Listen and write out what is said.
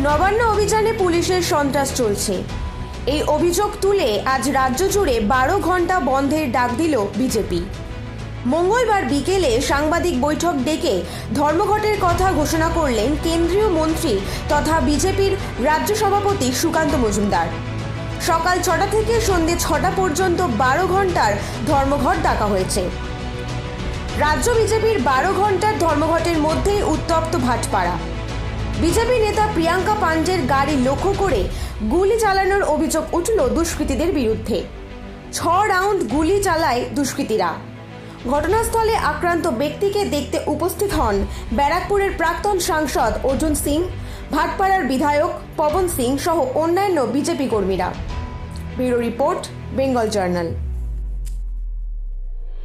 নবান্ন অভিযানে পুলিশের সন্ত্রাস চলছে। এই অভিযোগ তুলে আজ রাজ্য জুড়ে বারো ঘণ্টা বন্ধের ডাক দিল বিজেপি। মঙ্গলবার বিকেলে সাংবাদিক বৈঠক ডেকে ধর্মঘটের কথা ঘোষণা করলেন কেন্দ্রীয় মন্ত্রী তথা বিজেপির রাজ্য সভাপতি সুকান্ত মজুমদার। সকাল ছটা থেকে সন্ধে ছটা পর্যন্ত বারো ঘণ্টার ধর্মঘট ডাকা হয়েছে। রাজ্য বিজেপির বারো ঘণ্টার ধর্মঘটের মধ্যেই উত্তপ্ত ভাটপাড়া। বিজেপি নেতা প্রিয়াঙ্কা পাণ্ডের গাড়ি লক্ষ্য করে গুলি চালানোর অভিযোগ উঠল দুষ্কৃতীদের বিরুদ্ধে। ছ রাউন্ড গুলি চালায় দুষ্কৃতীরা। ঘটনাস্থলে আক্রান্ত ব্যক্তিকে দেখতে উপস্থিত হন ব্যারাকপুরের প্রাক্তন সাংসদ অর্জুন সিং, ভাটপাড়ার বিধায়ক পবন সিং সহ অন্যান্য বিজেপি কর্মীরা। Bureau report, Bengal journal.